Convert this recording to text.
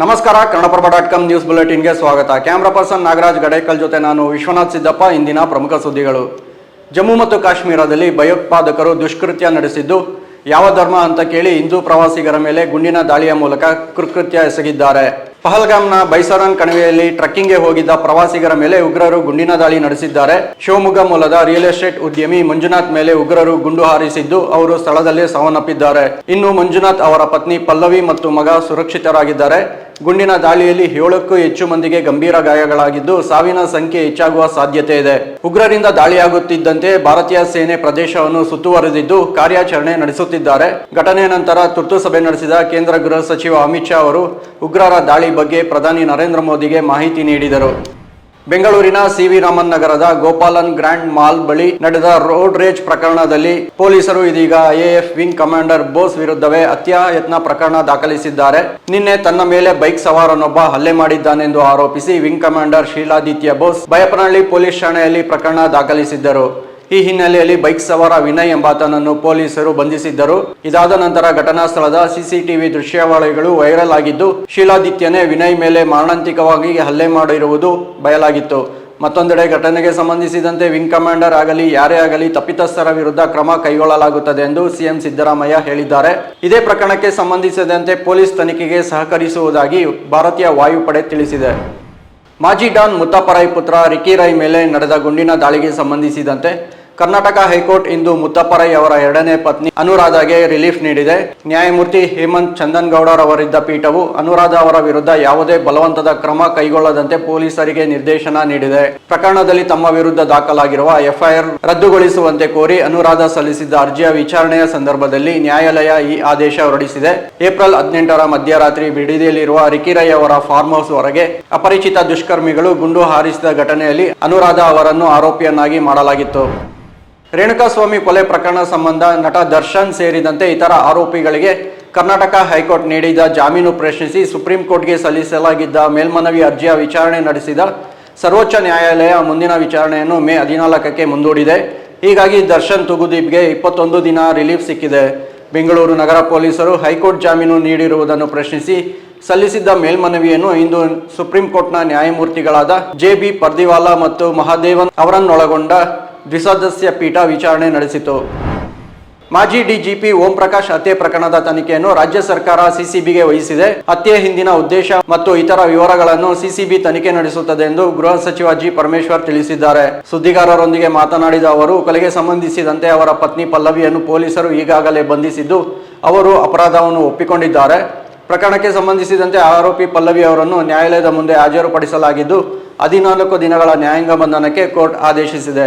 ನಮಸ್ಕಾರ, Kannadaprabha dot com news ಬುಲೆಟಿನ್ಗೆ ಸ್ವಾಗತ. ಕ್ಯಾಮ್ರಾ ಪರ್ಸನ್ ನಾಗರಾಜ್ ಗಡೇಕಲ್ ಜೊತೆ ನಾನು ವಿಶ್ವನಾಥ್ ಸಿದ್ದಪ್ಪ, ಇಂದಿನ ಪ್ರಮುಖ ಸುದ್ದಿಗಳು. ಜಮ್ಮು ಮತ್ತು ಕಾಶ್ಮೀರದಲ್ಲಿ ಭಯೋತ್ಪಾದಕರು ದುಷ್ಕೃತ್ಯ ನಡೆಸಿದ್ದು, ಯಾವ ಧರ್ಮ ಅಂತ ಕೇಳಿ ಹಿಂದೂ ಪ್ರವಾಸಿಗರ ಮೇಲೆ ಗುಂಡಿನ ದಾಳಿಯ ಮೂಲಕ ಕೃತ್ಯ ಎಸಗಿದ್ದಾರೆ. ಪಹಲ್ಗಾಮ್ನ ಬೈಸರನ್ ಕಣಿವೆಯಲ್ಲಿ ಟ್ರಕ್ಕಿಂಗ್ಗೆ ಹೋಗಿದ್ದ ಪ್ರವಾಸಿಗರ ಮೇಲೆ ಉಗ್ರರು ಗುಂಡಿನ ದಾಳಿ ನಡೆಸಿದ್ದಾರೆ. ಶಿವಮೊಗ್ಗ ಮೂಲದ ರಿಯಲ್ ಎಸ್ಟೇಟ್ ಉದ್ಯಮಿ ಮಂಜುನಾಥ್ ಮೇಲೆ ಉಗ್ರರು ಗುಂಡು ಹಾರಿಸಿದ್ದು, ಅವರು ಸ್ಥಳದಲ್ಲೇ ಸಾವನ್ನಪ್ಪಿದ್ದಾರೆ. ಇನ್ನು ಮಂಜುನಾಥ್ ಅವರ ಪತ್ನಿ ಪಲ್ಲವಿ ಮತ್ತು ಮಗ ಸುರಕ್ಷಿತರಾಗಿದ್ದಾರೆ. ಗುಂಡಿನ ದಾಳಿಯಲ್ಲಿ ಏಳಕ್ಕೂ ಹೆಚ್ಚು ಮಂದಿಗೆ ಗಂಭೀರ ಗಾಯಗಳಾಗಿದ್ದು ಸಾವಿನ ಸಂಖ್ಯೆ ಹೆಚ್ಚಾಗುವ ಸಾಧ್ಯತೆ ಇದೆ. ಉಗ್ರರಿಂದ ದಾಳಿಯಾಗುತ್ತಿದ್ದಂತೆ ಭಾರತೀಯ ಸೇನೆ ಪ್ರದೇಶವನ್ನು ಸುತ್ತುವರೆದಿದ್ದು ಕಾರ್ಯಾಚರಣೆ ನಡೆಸುತ್ತಿದ್ದಾರೆ. ಘಟನೆ ನಂತರ ತುರ್ತು ಸಭೆ ನಡೆಸಿದ ಕೇಂದ್ರ ಗೃಹ ಸಚಿವ ಅಮಿತ್ ಶಾ ಅವರು ಉಗ್ರರ ದಾಳಿ ಬಗ್ಗೆ ಪ್ರಧಾನಿ ನರೇಂದ್ರ ಮೋದಿಗೆ ಮಾಹಿತಿ ನೀಡಿದರು. ಬೆಂಗಳೂರಿನ ಸಿವಿ ರಾಮನ್ ನಗರದ ಗೋಪಾಲನ್ ಗ್ರ್ಯಾಂಡ್ ಮಾಲ್ ಬಳಿ ನಡೆದ ರೋಡ್ ರೇಜ್ ಪ್ರಕರಣದಲ್ಲಿ ಪೊಲೀಸರು ಇದೀಗ ಐಎಎಫ್ ವಿಂಗ್ ಕಮಾಂಡರ್ ಬೋಸ್ ವಿರುದ್ಧವೇ ಅತ್ಯಾಯತ್ನ ಪ್ರಕರಣ ದಾಖಲಿಸಿದ್ದಾರೆ. ನಿನ್ನೆ ತನ್ನ ಮೇಲೆ ಬೈಕ್ ಸವಾರನೊಬ್ಬ ಹಲ್ಲೆ ಮಾಡಿದ್ದಾನೆಂದು ಆರೋಪಿಸಿ wing commander Shiladitya Bose Byappanahalli police ಠಾಣೆಯಲ್ಲಿ ಪ್ರಕರಣ ದಾಖಲಿಸಿದ್ದರು. ಈ ಹಿನ್ನೆಲೆಯಲ್ಲಿ ಬೈಕ್ ಸವಾರ ವಿನಯ್ ಎಂಬಾತನನ್ನು ಪೊಲೀಸರು ಬಂಧಿಸಿದ್ದರು. ಇದಾದ ನಂತರ ಘಟನಾ ಸ್ಥಳದ ಸಿಸಿಟಿವಿ ದೃಶ್ಯಾವಳಿಗಳು ವೈರಲ್ ಆಗಿದ್ದು, ಶೀಲಾದಿತ್ಯನೇ ವಿನಯ್ ಮೇಲೆ ಮಾರಣಾಂತಿಕವಾಗಿ ಹಲ್ಲೆ ಮಾಡಿರುವುದು ಬಯಲಾಗಿತ್ತು. ಮತ್ತೊಂದೆಡೆ ಘಟನೆಗೆ ಸಂಬಂಧಿಸಿದಂತೆ ವಿಂಗ್ ಕಮಾಂಡರ್ ಆಗಲಿ, ಯಾರೇ ಆಗಲಿ ತಪ್ಪಿತಸ್ಥರ ವಿರುದ್ಧ ಕ್ರಮ ಕೈಗೊಳ್ಳಲಾಗುತ್ತದೆ ಎಂದು ಸಿಎಂ ಸಿದ್ದರಾಮಯ್ಯ ಹೇಳಿದ್ದಾರೆ. ಇದೇ ಪ್ರಕರಣಕ್ಕೆ ಸಂಬಂಧಿಸಿದಂತೆ ಪೊಲೀಸ್ ತನಿಖೆಗೆ ಸಹಕರಿಸುವುದಾಗಿ ಭಾರತೀಯ ವಾಯುಪಡೆ ತಿಳಿಸಿದೆ. ಮಾಜಿ ಡಾನ್ ಮುತ್ತಪ್ಪರಾಯ್ ಪುತ್ರ ರಿಕಿ ರೈ ಮೇಲೆ ನಡೆದ ಗುಂಡಿನ ದಾಳಿಗೆ ಸಂಬಂಧಿಸಿದಂತೆ ಕರ್ನಾಟಕ ಹೈಕೋರ್ಟ್ ಇಂದು ಮುತ್ತಪ್ಪರೈ ಅವರ ಎರಡನೇ ಪತ್ನಿ ಅನುರಾಧಾಗೆ ರಿಲೀಫ್ ನೀಡಿದೆ. ನ್ಯಾಯಮೂರ್ತಿ ಹೇಮಂತ್ ಚಂದನ್ಗೌಡರ್ ಅವರಿದ್ದ ಪೀಠವು ಅನುರಾಧ ಅವರ ವಿರುದ್ಧ ಯಾವುದೇ ಬಲವಂತದ ಕ್ರಮ ಕೈಗೊಳ್ಳದಂತೆ ಪೊಲೀಸರಿಗೆ ನಿರ್ದೇಶನ ನೀಡಿದೆ. ಪ್ರಕರಣದಲ್ಲಿ ತಮ್ಮ ವಿರುದ್ಧ ದಾಖಲಾಗಿರುವ ಎಫ್ಐಆರ್ ರದ್ದುಗೊಳಿಸುವಂತೆ ಕೋರಿ ಅನುರಾಧ ಸಲ್ಲಿಸಿದ್ದ ಅರ್ಜಿಯ ವಿಚಾರಣೆಯ ಸಂದರ್ಭದಲ್ಲಿ ನ್ಯಾಯಾಲಯ ಈ ಆದೇಶ ಹೊರಡಿಸಿದೆ. ಏಪ್ರಿಲ್ ಹದಿನೆಂಟರ ಮಧ್ಯರಾತ್ರಿ ಬಿಡಿದಿಯಲ್ಲಿರುವ ರಿಕಿರೈ ಅವರ ಫಾರ್ಮ್ ಹೌಸ್ ಹೊರಗೆ ಅಪರಿಚಿತ ದುಷ್ಕರ್ಮಿಗಳು ಗುಂಡು ಹಾರಿಸಿದ ಘಟನೆಯಲ್ಲಿ ಅನುರಾಧ ಅವರನ್ನು ಆರೋಪಿಯನ್ನಾಗಿ ಮಾಡಲಾಗಿತ್ತು. ರೇಣುಕಾಸ್ವಾಮಿ ಕೊಲೆ ಪ್ರಕರಣ ಸಂಬಂಧ ನಟ ದರ್ಶನ್ ಸೇರಿದಂತೆ ಇತರ ಆರೋಪಿಗಳಿಗೆ ಕರ್ನಾಟಕ ಹೈಕೋರ್ಟ್ ನೀಡಿದ ಜಾಮೀನು ಪ್ರಶ್ನಿಸಿ ಸುಪ್ರೀಂ ಕೋರ್ಟ್ಗೆ ಸಲ್ಲಿಸಲಾಗಿದ್ದ ಮೇಲ್ಮನವಿ ಅರ್ಜಿಯ ವಿಚಾರಣೆ ನಡೆಸಿದ ಸರ್ವೋಚ್ಚ ನ್ಯಾಯಾಲಯ ಮುಂದಿನ ವಿಚಾರಣೆಯನ್ನು ಮೇ ಹದಿನಾಲ್ಕಕ್ಕೆ ಮುಂದೂಡಿದೆ. ಹೀಗಾಗಿ ದರ್ಶನ್ ತುಗುದೀಪ್ಗೆ ಇಪ್ಪತ್ತೊಂದು ದಿನ ರಿಲೀಫ್ ಸಿಕ್ಕಿದೆ. ಬೆಂಗಳೂರು ನಗರ ಪೊಲೀಸರು ಹೈಕೋರ್ಟ್ ಜಾಮೀನು ನೀಡಿರುವುದನ್ನು ಪ್ರಶ್ನಿಸಿ ಸಲ್ಲಿಸಿದ್ದ ಮೇಲ್ಮನವಿಯನ್ನು ಇಂದು ಸುಪ್ರೀಂ ಕೋರ್ಟ್ನ ನ್ಯಾಯಮೂರ್ತಿಗಳಾದ ಜೆ ಬಿ ಪರ್ದಿವಾಲಾ ಮತ್ತು ಮಹಾದೇವನ್ ಅವರನ್ನೊಳಗೊಂಡ ದ್ವಿಸದಸ್ಯ ಪೀಠ ವಿಚಾರಣೆ ನಡೆಸಿತು. ಮಾಜಿ ಡಿಜಿಪಿ ಓಂ ಪ್ರಕಾಶ್ ಹತ್ಯೆ ಪ್ರಕರಣದ ತನಿಖೆಯನ್ನು ರಾಜ್ಯ ಸರ್ಕಾರ ಸಿಸಿಬಿಗೆ ವಹಿಸಿದೆ. ಹತ್ಯೆ ಹಿಂದಿನ ಉದ್ದೇಶ ಮತ್ತು ಇತರ ವಿವರಗಳನ್ನು ಸಿಸಿಬಿ ತನಿಖೆ ನಡೆಸುತ್ತದೆ ಎಂದು ಗೃಹ ಸಚಿವ ಜಿ ಪರಮೇಶ್ವರ್ ತಿಳಿಸಿದ್ದಾರೆ. ಸುದ್ದಿಗಾರರೊಂದಿಗೆ ಮಾತನಾಡಿದ ಅವರು, ಕೊಲೆಗೆ ಸಂಬಂಧಿಸಿದಂತೆ ಅವರ ಪತ್ನಿ ಪಲ್ಲವಿಯನ್ನು ಪೊಲೀಸರು ಈಗಾಗಲೇ ಬಂಧಿಸಿದ್ದು, ಅವರು ಅಪರಾಧವನ್ನು ಒಪ್ಪಿಕೊಂಡಿದ್ದಾರೆ. ಪ್ರಕರಣಕ್ಕೆ ಸಂಬಂಧಿಸಿದಂತೆ ಆರೋಪಿ ಪಲ್ಲವಿ ಅವರನ್ನು ನ್ಯಾಯಾಲಯದ ಮುಂದೆ ಹಾಜರುಪಡಿಸಲಾಗಿದ್ದು, ಹದಿನಾಲ್ಕು ದಿನಗಳ ನ್ಯಾಯಾಂಗ ಬಂಧನಕ್ಕೆ ಕೋರ್ಟ್ ಆದೇಶಿಸಿದೆ.